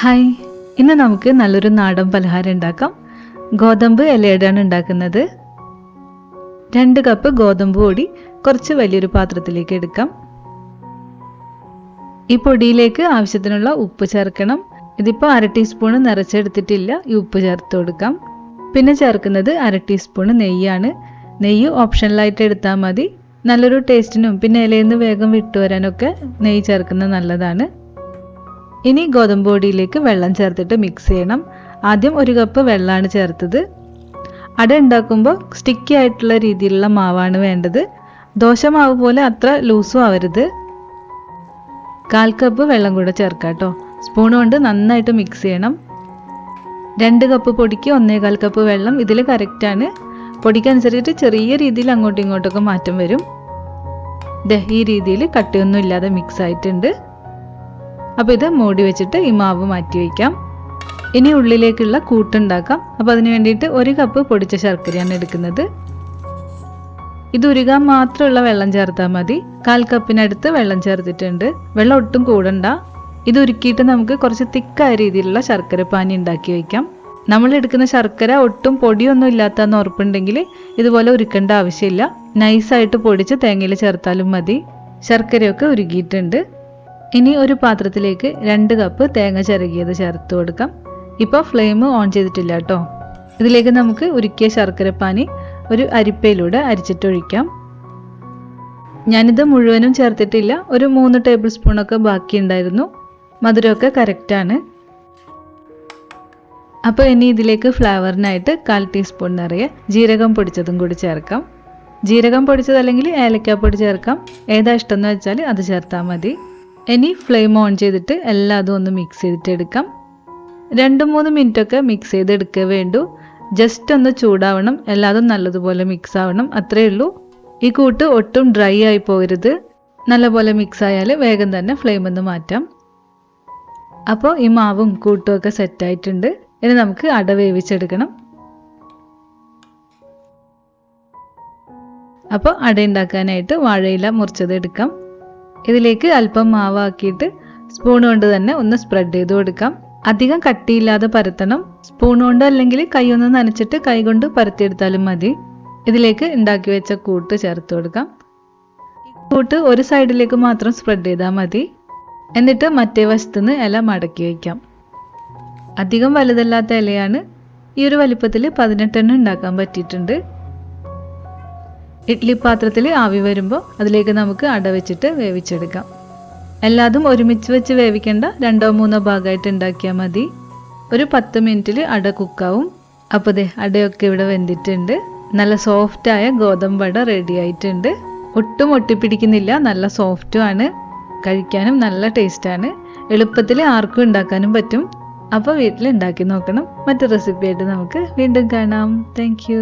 Hi. ഇന്ന് നമുക്ക് നല്ലൊരു നാടൻ പലഹാരം ഉണ്ടാക്കാം. ഗോതമ്പ് ഇലയുടെയാണ് ഉണ്ടാക്കുന്നത്. രണ്ട് കപ്പ് ഗോതമ്പ് പൊടി കുറച്ച് വലിയൊരു പാത്രത്തിലേക്ക് എടുക്കാം. ഈ പൊടിയിലേക്ക് ആവശ്യത്തിനുള്ള ഉപ്പ് ചേർക്കണം. ഇതിപ്പോൾ അര ടീസ്പൂൺ നിറച്ചെടുത്തിട്ടില്ല. ഈ ഉപ്പ് ചേർത്ത് കൊടുക്കാം. പിന്നെ ചേർക്കുന്നത് അര ടീസ്പൂൺ നെയ്യാണ്. നെയ്യ് ഓപ്ഷണലായിട്ട് എടുത്താൽ മതി. നല്ലൊരു ടേസ്റ്റിനും പിന്നെ ഇലയിൽ നിന്ന് വേഗം വിട്ടുവരാനൊക്കെ നെയ്യ് ചേർക്കുന്നത് നല്ലതാണ്. ഇനി ഗോതമ്പ് പൊടിയിലേക്ക് വെള്ളം ചേർത്തിട്ട് മിക്സ് ചെയ്യണം. ആദ്യം ഒരു കപ്പ് വെള്ളമാണ് ചേർത്തത്. അട ഉണ്ടാക്കുമ്പോൾ സ്റ്റിക്കി ആയിട്ടുള്ള രീതിയിലുള്ള മാവാണ് വേണ്ടത്. ദോശമാവ് പോലെ അത്ര ലൂസും ആവരുത്. കാൽ കപ്പ് വെള്ളം കൂടെ ചേർക്കാം കേട്ടോ സ്പൂൺ കൊണ്ട് നന്നായിട്ട് മിക്സ് ചെയ്യണം. രണ്ട് കപ്പ് പൊടിക്ക് ഒന്നേകാൽ കപ്പ് വെള്ളം ഇതിൽ കറക്റ്റാണ് പൊടിക്കനുസരിച്ചിട്ട് ചെറിയ രീതിയിൽ അങ്ങോട്ടും ഇങ്ങോട്ടൊക്കെ മാറ്റം വരും. ദേ ഈ രീതിയിൽ കട്ടിയൊന്നും ഇല്ലാതെ മിക്സ് ആയിട്ടുണ്ട്. അപ്പോൾ ഇത് മൂടി വെച്ചിട്ട് ഈ മാവ് മാറ്റി വയ്ക്കാം. ഇനി ഉള്ളിലേക്കുള്ള കൂട്ടുണ്ടാക്കാം. അപ്പോൾ അതിന് വേണ്ടിയിട്ട് ഒരു കപ്പ് പൊടിച്ച ശർക്കരയാണ് എടുക്കുന്നത്. ഇത് ഉരുകാൻ മാത്രമുള്ള വെള്ളം ചേർത്താൽ മതി. കാൽ കപ്പിനടുത്ത് വെള്ളം ചേർത്തിട്ടുണ്ട്. വെള്ളം ഒട്ടും കൂടണ്ട. ഇത് ഉരുക്കിയിട്ട് നമുക്ക് കുറച്ച് തിക്കായ രീതിയിലുള്ള ശർക്കര പാനി ഉണ്ടാക്കി വയ്ക്കാം. നമ്മൾ എടുക്കുന്ന ശർക്കര ഒട്ടും പൊടിയൊന്നും ഇല്ലാത്തതെന്ന് ഉറപ്പുണ്ടെങ്കിൽ ഇതുപോലെ ഉരുക്കേണ്ട ആവശ്യമില്ല. നൈസായിട്ട് പൊടിച്ച് തേങ്ങയിൽ ചേർത്താലും മതി. ശർക്കരയൊക്കെ ഉരുകിയിട്ടുണ്ട്. ഇനി ഒരു പാത്രത്തിലേക്ക് രണ്ട് കപ്പ് തേങ്ങ ചിരകിയത് ചേർത്ത് കൊടുക്കാം. ഇപ്പോൾ ഫ്ലെയിം ഓൺ ചെയ്തിട്ടില്ല കേട്ടോ ഇതിലേക്ക് നമുക്ക് ഉരുക്കിയ ശർക്കരപ്പാനി ഒരു അരിപ്പയിലൂടെ അരിച്ചിട്ടൊഴിക്കാം. ഞാനിത് മുഴുവനും ചേർത്തിട്ടില്ല. ഒരു മൂന്ന് ടേബിൾ സ്പൂണൊക്കെ ബാക്കിയുണ്ടായിരുന്നു. മധുരമൊക്കെ കറക്റ്റാണ് അപ്പോൾ ഇനി ഇതിലേക്ക് ഫ്ലേവറിനായിട്ട് കാൽ ടീസ്പൂൺ നിറയെ ജീരകം പൊടിച്ചതും കൂടി ചേർക്കാം. ജീരകം പൊടിച്ചത് അല്ലെങ്കിൽ ഏലക്കാപ്പൊടി ചേർക്കാം. ഏതാ ഇഷ്ടം എന്ന് വെച്ചാൽ അത് ചേർത്താൽ മതി. ഇനി ഫ്ലെയിം ഓൺ ചെയ്തിട്ട് എല്ലാതും ഒന്ന് മിക്സ് ചെയ്തിട്ട് എടുക്കാം. രണ്ട് മൂന്ന് മിനിറ്റൊക്കെ മിക്സ് ചെയ്ത് വേണ്ടു വേണ്ടൂ. ജസ്റ്റ് ഒന്ന് ചൂടാവണം. എല്ലാതും നല്ലതുപോലെ മിക്സ് ആവണം. അത്രയേ ഉള്ളൂ. ഈ കൂട്ട് ഒട്ടും ഡ്രൈ ആയി പോകരുത്. നല്ലപോലെ മിക്സ് ആയാൽ വേഗം തന്നെ ഫ്ലെയിം ഒന്ന് മാറ്റാം. അപ്പോൾ ഈ മാവും കൂട്ടും ഒക്കെ സെറ്റായിട്ടുണ്ട് ഇനി നമുക്ക് അട വേവിച്ചെടുക്കണം. അപ്പോൾ അട ഉണ്ടാക്കാനായിട്ട് വാഴയില മുറിച്ചത് എടുക്കാം. ഇതിലേക്ക് അല്പം മാവാക്കിയിട്ട് സ്പൂൺ കൊണ്ട് തന്നെ ഒന്ന് സ്പ്രെഡ് ചെയ്ത് കൊടുക്കാം. അധികം കട്ടിയില്ലാതെ പരത്തണം. സ്പൂൺ കൊണ്ട് അല്ലെങ്കിൽ കൈ ഒന്ന് നനച്ചിട്ട് കൈ കൊണ്ട് പരത്തിയെടുത്താലും മതി. ഇതിലേക്ക് ഉണ്ടാക്കി വെച്ച കൂട്ട് ചേർത്ത് കൊടുക്കാം. കൂട്ട് ഒരു സൈഡിലേക്ക് മാത്രം സ്പ്രെഡ് ചെയ്താൽ മതി. എന്നിട്ട് മറ്റേ വശത്തുനിന്ന് ഇല മടക്കി വയ്ക്കാം അധികം വലുതല്ലാത്ത ഇലയാണ് ഈ ഒരു വലിപ്പത്തിൽ പതിനെട്ടെണ്ണം ഉണ്ടാക്കാൻ പറ്റിയിട്ടുണ്ട്. ഇഡ്ഡലി പാത്രത്തിൽ ആവി വരുമ്പോൾ അതിലേക്ക് നമുക്ക് അട വെച്ചിട്ട് വേവിച്ചെടുക്കാം. എല്ലാതും ഒരുമിച്ച് വെച്ച് വേവിക്കേണ്ട രണ്ടോ മൂന്നോ ഭാഗമായിട്ട് ഉണ്ടാക്കിയാൽ മതി. ഒരു പത്ത് മിനിറ്റിൽ അട കുക്കാവും. അപ്പോൾ ദേ അടയൊക്കെ ഇവിടെ വെന്തിട്ടുണ്ട്. നല്ല സോഫ്റ്റായ ഗോതമ്പട റെഡി ആയിട്ടുണ്ട്. ഒട്ടും ഒട്ടിപ്പിടിക്കുന്നില്ല നല്ല സോഫ്റ്റും ആണ്. കഴിക്കാനും നല്ല ടേസ്റ്റാണ് എളുപ്പത്തിൽ ആർക്കും ഉണ്ടാക്കാനും പറ്റും. അപ്പോൾ വീട്ടിൽ ഉണ്ടാക്കി നോക്കണം. മറ്റു റെസിപ്പി ആയിട്ട് നമുക്ക് വീണ്ടും കാണാം. താങ്ക്